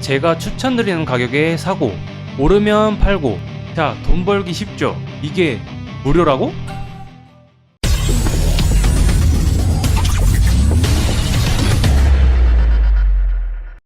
제가 추천드리는 가격에 사고 오르면 팔고 자 돈 벌기 쉽죠? 이게 무료라고?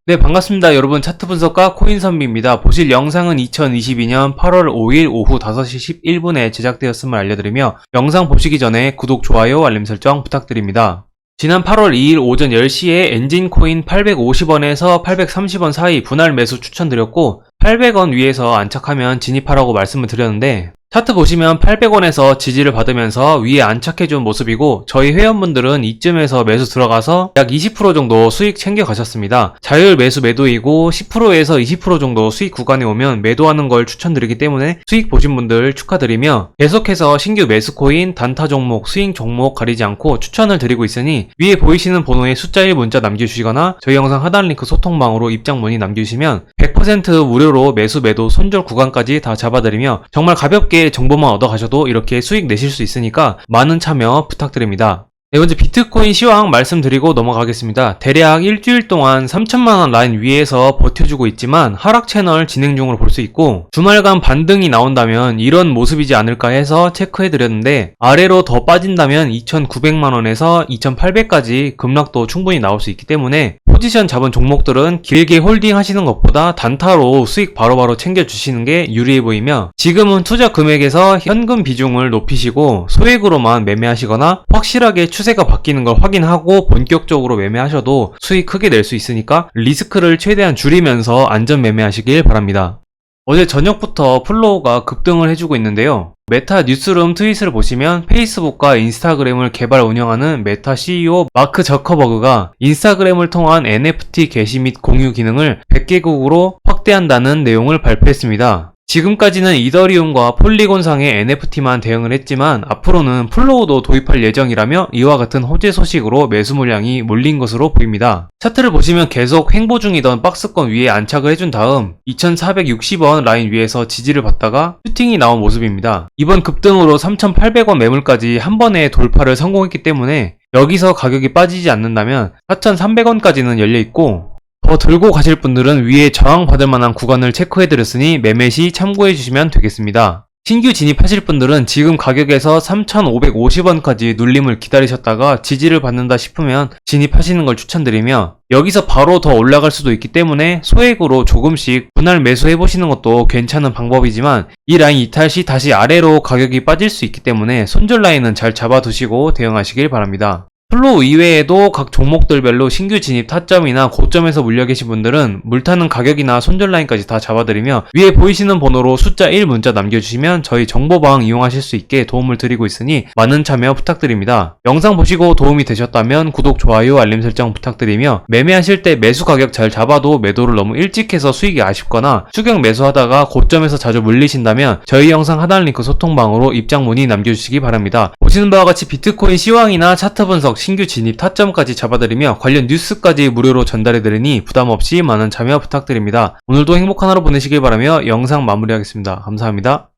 네 반갑습니다. 여러분 차트 분석가 코인 선비입니다. 보실 영상은 2022년 8월 5일 오후 5시 11분에 제작되었음을 알려드리며 영상 보시기 전에 구독, 좋아요, 알림 설정 부탁드립니다 지난 8월 2일 오전 10시에 엔진코인 850원에서 830원 사이 분할 매수 추천드렸고 800원 위에서 안착하면 진입하라고 말씀을 드렸는데 차트 보시면 800원에서 지지를 받으면서 위에 안착해준 모습이고 저희 회원분들은 이쯤에서 매수 들어가서 약 20% 정도 수익 챙겨 가셨습니다. 자율 매수 매도이고 10%에서 20% 정도 수익 구간에 오면 매도하는 걸 추천드리기 때문에 수익 보신 분들 축하드리며 계속해서 신규 매수 코인, 단타 종목, 스윙 종목 가리지 않고 추천을 드리고 있으니 위에 보이시는 번호에 숫자 1 문자 남겨주시거나 저희 영상 하단 링크 소통방으로 입장 문의 남겨주시면 100% 무료로 매수 매도 손절 구간까지 다 잡아드리며 정말 가볍게 정보만 얻어가셔도 이렇게 수익 내실 수 있으니까 많은 참여 부탁드립니다. 네, 먼저 비트코인 시황 말씀드리고 넘어가겠습니다. 대략 일주일 동안 3천만원 라인 위에서 버텨주고 있지만 하락 채널 진행 중으로 볼 수 있고 주말간 반등이 나온다면 이런 모습이지 않을까 해서 체크해드렸는데 아래로 더 빠진다면 2,900만원에서 2,800까지 급락도 충분히 나올 수 있기 때문에 포지션 잡은 종목들은 길게 홀딩 하시는 것보다 단타로 수익 바로바로 챙겨주시는 게 유리해 보이며 지금은 투자 금액에서 현금 비중을 높이시고 소액으로만 매매하시거나 확실하게 추 세가 바뀌는 걸 확인하고 본격적으로 매매하셔도 수익 크게 낼 수 있으니까 리스크를 최대한 줄이면서 안전 매매하시길 바랍니다. 어제 저녁부터 플로우가 급등을 해주고 있는데요. 메타 뉴스룸 트윗을 보시면 페이스북과 인스타그램을 개발 운영하는 메타 CEO 마크 저커버그가 인스타그램을 통한 NFT 게시 및 공유 기능을 100개국으로 확대한다는 내용을 발표했습니다. 지금까지는 이더리움과 폴리곤상의 NFT만 대응을 했지만 앞으로는 플로우도 도입할 예정이라며 이와 같은 호재 소식으로 매수 물량이 몰린 것으로 보입니다. 차트를 보시면 계속 횡보 중이던 박스권 위에 안착을 해준 다음 2460원 라인 위에서 지지를 받다가 슈팅이 나온 모습입니다. 이번 급등으로 3800원 매물까지 한 번에 돌파를 성공했기 때문에 여기서 가격이 빠지지 않는다면 4300원까지는 열려있고 더 들고 가실 분들은 위에 저항받을 만한 구간을 체크해드렸으니 매매 시 참고해주시면 되겠습니다. 신규 진입하실 분들은 지금 가격에서 3,550원까지 눌림을 기다리셨다가 지지를 받는다 싶으면 진입하시는 걸 추천드리며 여기서 바로 더 올라갈 수도 있기 때문에 소액으로 조금씩 분할 매수해 보시는 것도 괜찮은 방법이지만 이 라인 이탈 시 다시 아래로 가격이 빠질 수 있기 때문에 손절 라인은 잘 잡아두시고 대응하시길 바랍니다. 플로우 이외에도 각 종목들별로 신규 진입 타점이나 고점에서 물려 계신 분들은 물타는 가격이나 손절 라인까지 다 잡아드리며 위에 보이시는 번호로 숫자 1 문자 남겨주시면 저희 정보방 이용하실 수 있게 도움을 드리고 있으니 많은 참여 부탁드립니다. 영상 보시고 도움이 되셨다면 구독, 좋아요, 알림 설정 부탁드리며 매매하실 때 매수 가격 잘 잡아도 매도를 너무 일찍 해서 수익이 아쉽거나 추격 매수하다가 고점에서 자주 물리신다면 저희 영상 하단 링크 소통방으로 입장 문의 남겨주시기 바랍니다. 보시는 바와 같이 비트코인 시황이나 차트 분석, 신규 진입 타점까지 잡아드리며 관련 뉴스까지 무료로 전달해드리니 부담 없이 많은 참여 부탁드립니다. 오늘도 행복한 하루 보내시길 바라며 영상 마무리하겠습니다. 감사합니다.